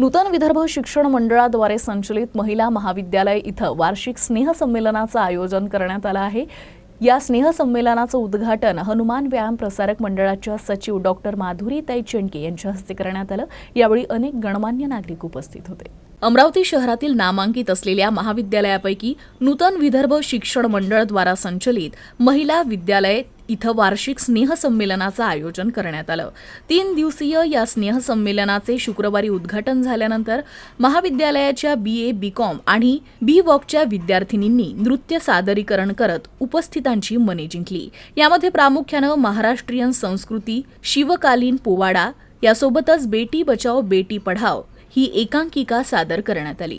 नूतन विदर्भ शिक्षण मंडळाद्वारे संचलित महिला महाविद्यालय इथं वार्षिक स्नेहसंमेलनाचं आयोजन करण्यात आलं आहे. या स्नेहसंमेलनाचं उद्घाटन हनुमान व्यायाम प्रसारक मंडळाच्या सचिव डॉक्टर माधुरी ताई चेंडके यांच्या हस्ते करण्यात आलं. यावेळी अनेक गणमान्य नागरिक उपस्थित होते. अमरावती शहरातील नामांकित असलेल्या महाविद्यालयापैकी नूतन विदर्भ शिक्षण मंडळद्वारा संचलित महिला विद्यालय इथं वार्षिक स्नेहसंमेलनाचं आयोजन करण्यात आलं. तीन दिवसीय या स्नेहसंमेलनाचे शुक्रवारी उद्घाटन झाल्यानंतर महाविद्यालयाच्या बी ए बी कॉम आणि बी वॉकच्या विद्यार्थिनींनी नृत्य सादरीकरण करत उपस्थितांची मने जिंकली. यामध्ये प्रामुख्यानं महाराष्ट्रीयन संस्कृती शिवकालीन पोवाडा यासोबतच बेटी बचाओ बेटी पढाओ ही एकांकिका सादर करण्यात आली.